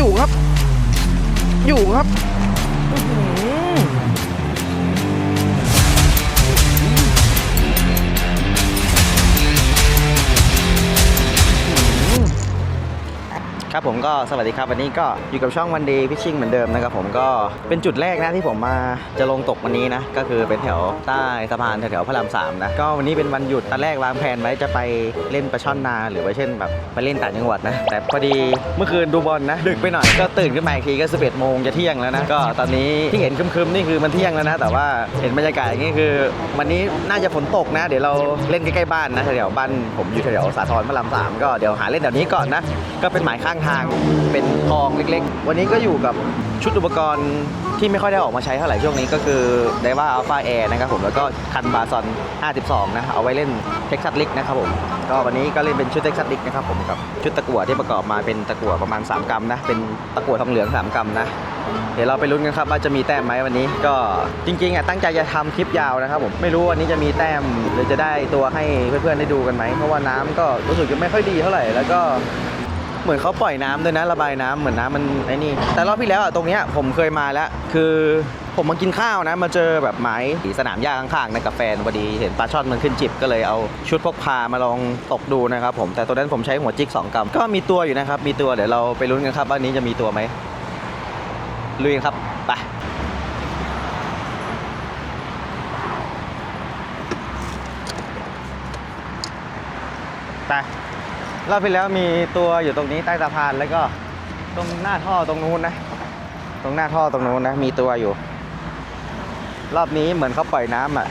อยู่ครับ อยู่ครับ ครับผมก็สวัสดีครับวันนี้ก็อยู่กับช่องวันดีพิชชิ่งเหมือนเดิมนะครับผมก็เป็นจุดแรกนะที่ผมมาจะลงตกวันนี้นะก็คือเป็นแถวใต้สะพานแถวๆพระรามสามนะก็วันนี้เป็นวันหยุดตอนแรกวางแผนไว้จะไปเล่นปลาช่อนนา หรือว่าเช่นแบบไปเล่นต่างจังหวัดนะแต่พอดีเมื่อคืนดูบอลนะ ดึกไปหน่อยก็ตื่นขึ้นมาอีกทีก็11โมงจะเที่ยงแล้วนะก็ตอนนี้ที่เห็นคึมๆนี่คือมันเที่ยงแล้วนะ แต่ว่าเห็นบรรยากาศอย่างนี้คือ วันนี้น่าจะฝนตกนะ เดี๋ยวเราเล่นใกล้ๆบ้านนะแถวๆบ้านผมอยู่แถวๆสาทรพระรามสามก็เดี๋ยวหาเล่นแถวนี้ก่อนนะก็เป็นหมายข้างทางเป็นคลองเล็กๆ วันนี้ก็อยู่กับชุดอุปกรณ์ที่ไม่ค่อยได้ออกมาใช้เท่าไหร่ช่วงนี้ก็คือไดว่าอัลฟาแอร์นะครับผมแล้วก็คันบาซอน 52 นะเอาไว้เล่นเท็กซัสลิกนะครับผมก็วันนี้ก็เล่นเป็นชุดเท็กซัสลิกนะครับผมกับชุดตะกั่วที่ประกอบมาเป็นตะกั่วประมาณ 3 กรัมนะเป็นตะกั่วทองเหลือง 3 กรัมนะเดี๋ยวเราไปลุ้นกันครับว่าจะมีแต้มไหมวันนี้ก็จริงๆอะตั้งใจจะทำคลิปยาวนะครับผมไม่รู้วันนี้จะมีแต้มหรือจะได้ตัวให้เพื่อนๆได้ดูกันไหมเพราะว่าน้ำก็รู้สึกจะไม่ค่อยดีเท่าไหร่แล้วก็ เหมือนเขาปล่อยน้ำด้วยนะระบายน้ำเหมือนน้ำมันไอ้นี่ แต่รอบที่แล้วอะตรงเนี้ยผมเคยมาแล้ว คือผมมากินข้าวนะ มาเจอแบบไม้สนามหญ้าข้างๆนะกับแฟนพอดีเห็นปลาช่อนมันขึ้นจิบก็เลยเอาชุดพกพามาลองตกดูนะครับผมแต่ตัวนั้นผมใช้หัวจิก2กรัมก็มีตัวอยู่นะครับ มีตัวเดี๋ยวเราไปลุ้นกันครับว่านี้จะมีตัวไหมลุยครับไป รอบที่แล้วมีตัวอยู่ตรงนี้ใต้สะพานแล้วก็ตรงหน้าท่อตรงนู้นนะ ตรงหน้าท่อตรงนู้นนะ มีตัวอยู่ รอบนี้เหมือนเขาปล่อยน้ำอะ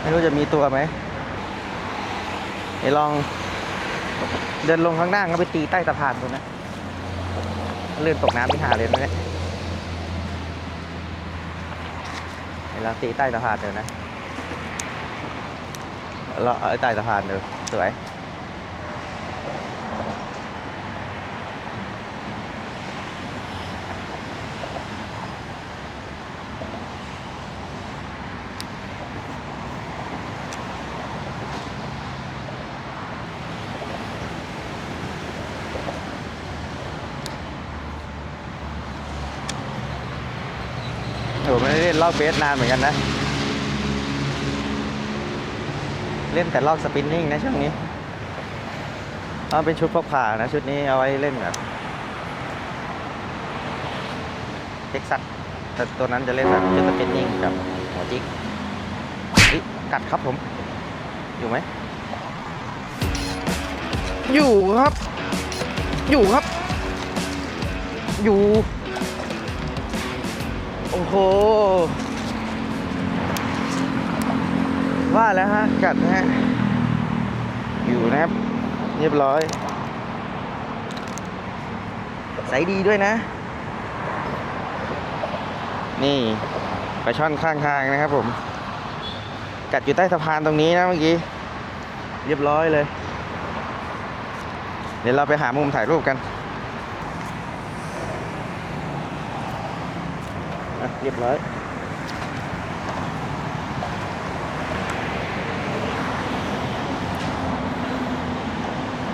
ไม่รู้จะมีตัวไหมเดี๋ยวลองเดินลงข้างหน้าก็ไปตีใต้สะพานตรงนั้นเลื่อนตกน้ำที่หาเลยนะเนี่ยเดี๋ยวเราตีใต้สะพานเดี๋ยวนะเราเอาไอ้ใต้สะพานเดี๋ยวสวย อ้ไม่ได้เล่นลอกเบสนานเหมือนกันนะ เล่นแต่ลอกสปินนิ่งนะช่วงนี้เอาเป็นชุดพกพานะชุดนี้เอาไว้เล่นแบบเท็กซัสแต่ตัวนั้นจะเล่นแบบชุดสปินนิ่งกับหัวจิกเฮ้ยกัดครับผม อยู่ไหม อยู่ครับ อยู่ครับ อยู่ อ้โห ว่าแล้วฮะ กัดนะฮะ อยู่นะครับ เรียบร้อย ใสดีด้วยนะ นี่ปลาช่อนข้างทางนะครับผม กัดอยู่ใต้สะพานตรงนี้นะเมื่อกี้ เรียบร้อยเลย เดี๋ยวเราไปหามุมถ่ายรูปกันะเรียบร้อย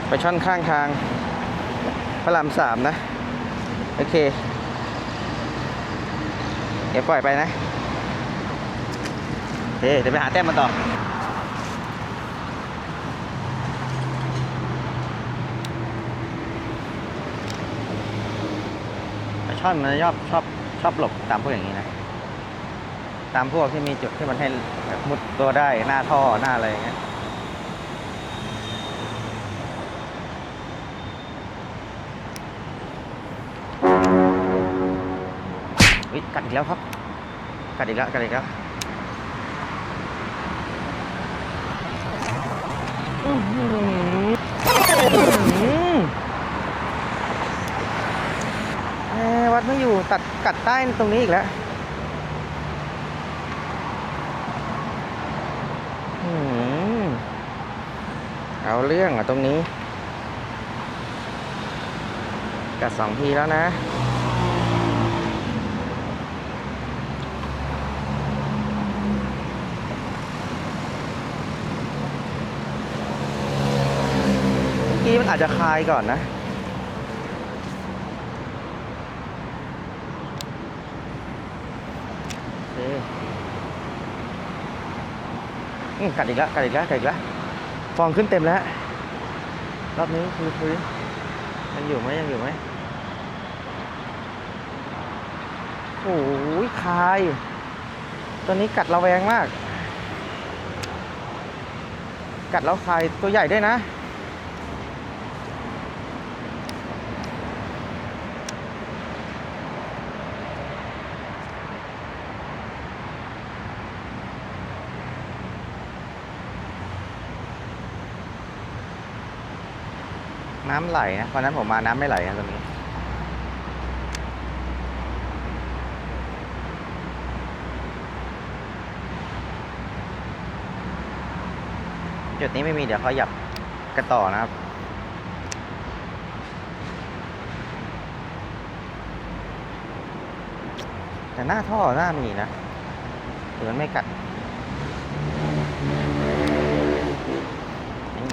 ไปช่อนข้างทางพระรามสามนะ โอเค เดี๋ยวปล่อยไปนะโอเคเดี๋ยวไปหาแต้มมาต่อช่อนมันชอบชอบ ชอบหลบตามพวกอย่างนี้นะ ตามพวกที่มีจุดที่มันให้แบบมุดตัวได้หน้าท่อหน้าอะไรอย่างเงี้ยกัดอีกแล้วครับ กัดอีกแล้ว กัดอีกแล้วอือหือ แหม วัดไม่อยู่ตัดกัดใต้ตรงนี้อีกแล้วเอาเรื่องอะตรงนี้ กัดสองทีแล้วนะเมื่อกี้มันอาจจะคลายก่อนนะ กัดอีกแล้วกัดอีกแล้วกัดอีกแล้วฟองขึ้นเต็มแล้ว รอบนี้คือคือยังอยู่ไหมยังอยู่ไหมโอ้ยคาย ตัวนี้กัดเราแวงมาก กัดแล้วคายตัวใหญ่ด้วยนะ น้ำไหลนะวันนั้นผมมาน้ำไม่ไหลนะตรงนี้ จุดนี้ไม่มีเดี๋ยวเขาหยับกระต่อนะครับแต่หน้าท่อหน้ามีนะหรือมันไม่กัดนี่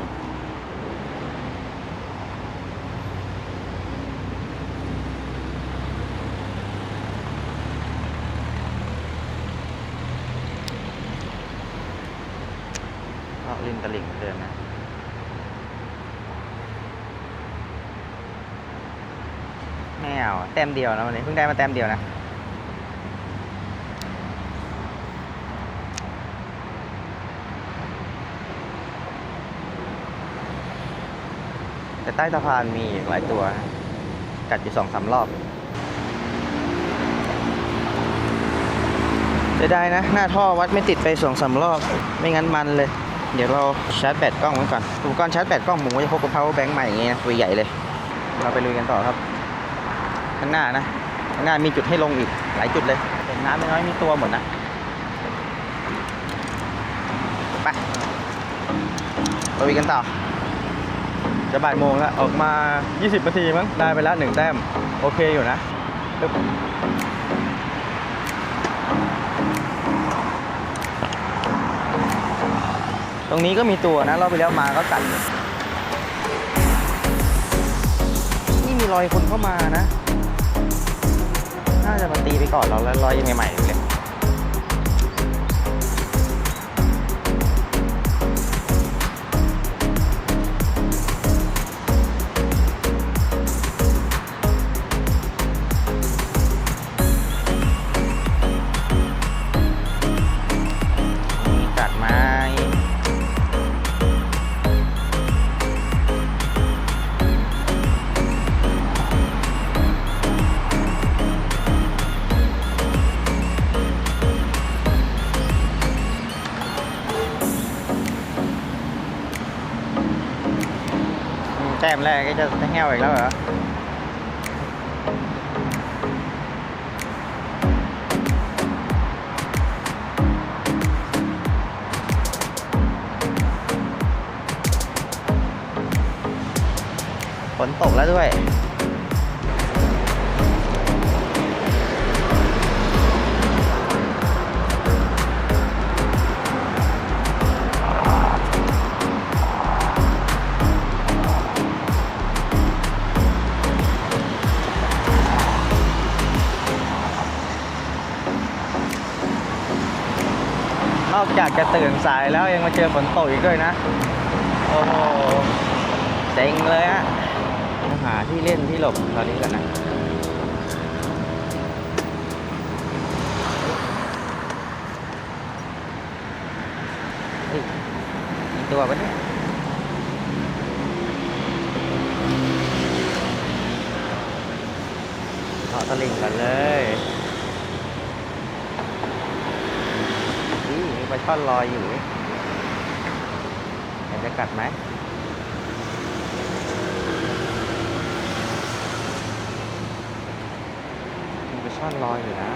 ก็ริมตลิ่งเหมือนเดิมนะ ไม่เอาแต้มเดียวนะวันนี้เพิ่งได้มาแต้มเดียวนะแต่ใต้สะพานมีอีกหลายตัว กัดอยู่สองสามรอบจะได้นะ หน้าท่อวัดไม่ติดไปสองสามรอบ ไม่งั้นมันเลย เดี๋ยวเราชาร์จแบตกล้องไว้ก่อนอุปกรณ์ชาร์จแบตกล้องผมก็จะพกกับ power bank ใหม่อย่างเงี้ยตัวใหญ่เลย เราไปลุยกันต่อครับ ข้างหน้านะข้างหน้ามีจุดให้ลงอีกหลายจุดเลยเป็นน้ำไม่น้อยมีตัวหมดนะไปลุยกันต่อจะบ่ายโมงแล้วออกมา 20นาทีมั้งได้ไปแล้วหนึ่งแต้ม โอเคอยู่นะปึ๊บตรงนี้ก็มีตัวนะเราไปแล้วมาก็กัดนี่มีรอยคนเข้ามานะ น่าจะมาตีไปก่อนเราแล้วรอยยังใหม่ๆ แต้มแรกก็จะแห้วอีกแล้วเหรอฝนตกแล้วด้วย อากจะตื่นสายแล้วยังมาเจอฝนตกอีกด้วยนะ โอ้โหเจ๋งเลยฮะหาที่เล่นที่หลบตอนนี้กันนะตัวปะเนี่ยเกาะตะลิงกันเลยนี่ มีปลาช่อนลอยอยู่เห็นจะกัดไหมมีปลาช่อนลอยอยู่นะ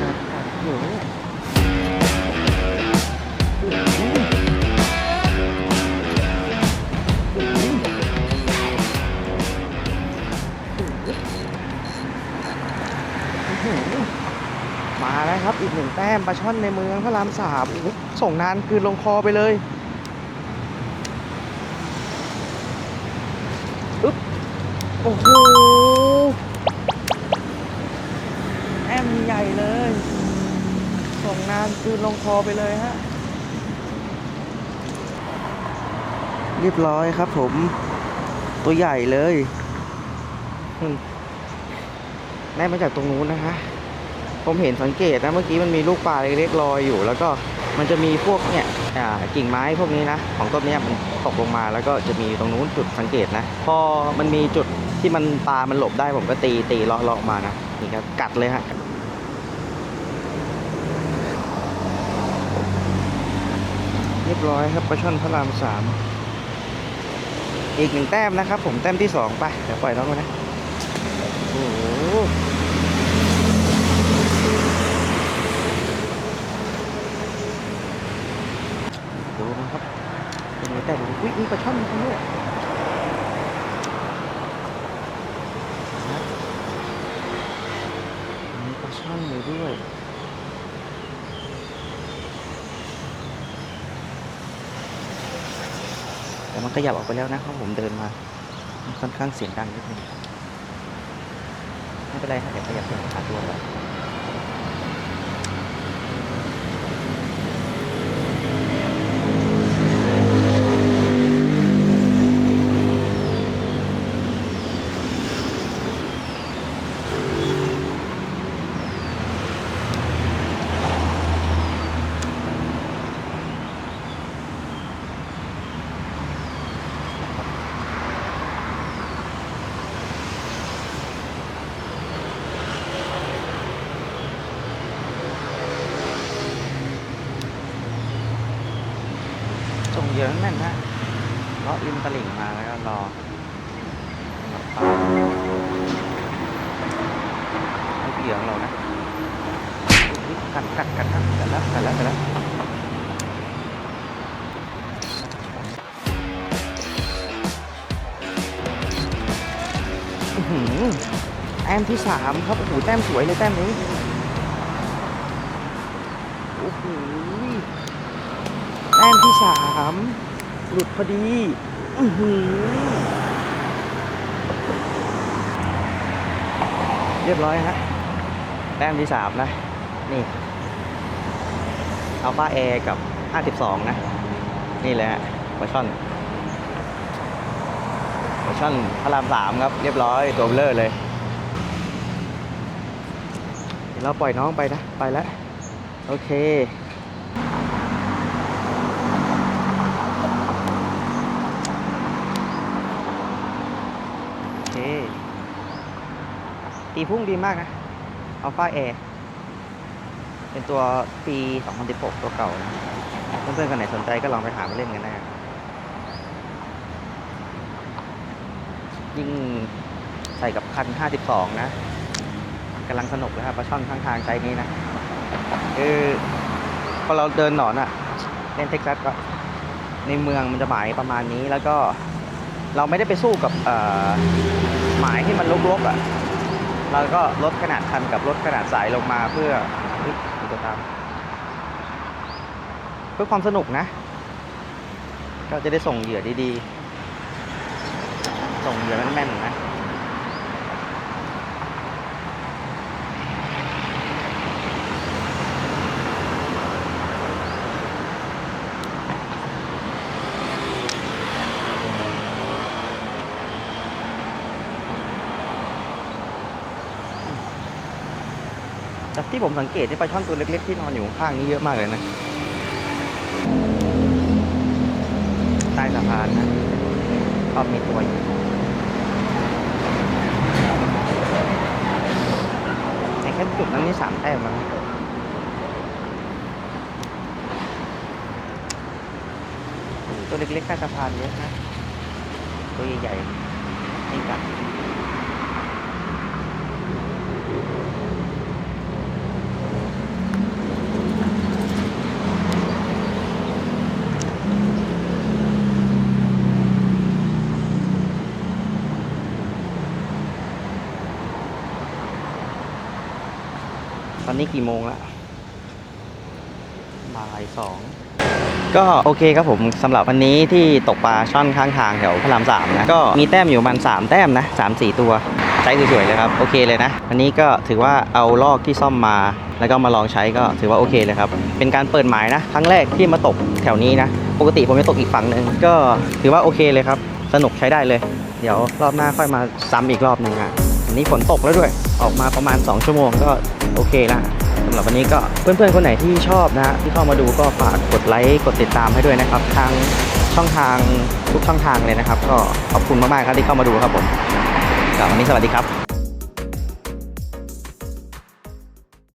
มาแล้วครับอีกหนึ่งแต้มปลาช่อนในเมืองพระรามสามส่งนานคืนลงคอไปเลยอึ๊บโอ้โห ส่งนานคืนลงคอไปเลยฮะ เรียบร้อยครับผม ตัวใหญ่เลยได้มาจากตรงนู้นนะฮะ ผมเห็นสังเกตนะเมื่อกี้มันมีลูกปลาเล็กๆลอยอยู่ แล้วก็มันจะมีพวกเนี่ยอ่ากิ่งไม้พวกนี้นะ ของต้นนี้มันตกลงมาแล้วก็จะมีตรงนู้นจุดสังเกตนะ พอมันมีจุดที่มันปลามันหลบได้ผมก็ตีตีเลาะเลาะมานะนี่ครับกัดเลยฮะ เรีย บร้อยครับปลาช่อนพระรามสามอีกหนึ่งแต้มนะครับ ผมแต้มที่สองไปเดี๋ยวปล่อยน้องไปนะโอ้โหดูนะครับเป็นไงแต่ดูอุ้ยมีปลาช่อนจริงด้วยมีปลาช่อนอยู่ด้วย แต่ มันขยับออกไปแล้วนะครับผมเดินมาค่อนข้างเสียงดังนิดนึงไม่เป็นไรครับเดี๋ยวขยับไปหาตัวก่อ นส่งเยอะนั่นนะเลาะริมตลิ่งมาแล้วก็รอหลับตาลูกเหยื่อของเรานะกัดกัดกัดกัดกัดแล้วกัดแล้วกัดแล้วอื้อหือแต้มที่สามครับโอ้โหแต้มสวยเลยแต้มนี้ โอ้โห แต้มที่สามหลุดพอดีอือหือเรียบร้อยฮะแต้มที่สามนะ นี่อัลฟาแอร์กับ 52 นะ นี่แหละปลาช่อนปลาช่อนพระรามสามครับ เรียบร้อย ตัวเบลอเลยเดี๋ยเราปล่อยน้องไปนะ ไปแล้ว โอเค โอเค ตีพุ่งดีมากนะอัลฟาแอร์เป็นตัวปี 2016 ตัวเก่านะเพื่อนๆคนไหนสนใจก็ลองไปหามาเล่นกันได้ยิ่งใส่กับคัน 52 นะกำลังสนุกเลยครับปลาช่อนข้างทางใจนี้นะคือพอเราเดินหนอนอะเล่นเท็กซัสก็ในเมืองมันจะหมายประมาณนี้แล้วก็เราไม่ได้ไปสู้กับหมายที่มันลกๆอะ เราก็ลดขนาดคันกับลดขนาดสายลงมาเพื่อเฮ้ยมีตัวตามเพื่อความสนุกนะก็จะได้ส่งเหยื่อดีๆ ส่งเหยื่อแม่นๆนะ ที่ผมสังเกตที่ปลาช่อนตัวเล็กๆที่นอนอยู่ข้างนี้เยอะมากเลยนะ ใต้สะพานนะก็มีตัวอยู่ในแค่จุดนั้นนี่สามแต้มแล้วตัวเล็กๆใต้สะพานเยอะนะ ตัวใหญ่ๆนี่กัดตอน นี้กี่โมงแล้วบ่ายสองก็โอเคครับผมสำหรับวันนี้ที่ตกปลาช่อนข้างทางแถวพระรามสามนะก็มีแต้มอยู่ประมาณสามแต้มนะสามสี่ตัวใช้สวยๆเลยครับโอเคเลยนะวันนี้ก็ถือว่าเอาลอกที่ซ่อมมา แล้วก็มาลองใช้ก็ถือว่าโอเคเลยครับเป็นการเปิดหมายนะครั้งแรกที่มาตกแถวนี้นะ ปกติผมจะตกอีกฝั่งหนึ่งก็ถือว่าโอเคเลยครับ สนุกใช้ได้เลย เดี๋ยวรอบหน้าค่อยมาซ้ำอีกรอบหนึ่งอะ วันนี้ฝนตกแล้วด้วย ออกมาประมาณ 2 ชั่วโมงก็โอเคละสำหรับวันนี้ก็เพื่อนๆคนไหนที่ชอบนะฮะที่เข้ามาดูก็ฝากกดไลค์กดติดตามให้ด้วยนะครับทางช่องทางทุกช่องทางเลยนะครับ ก็ขอบคุณมากๆครับที่เข้ามาดูครับผมก็วันนี้สวัสดีครับ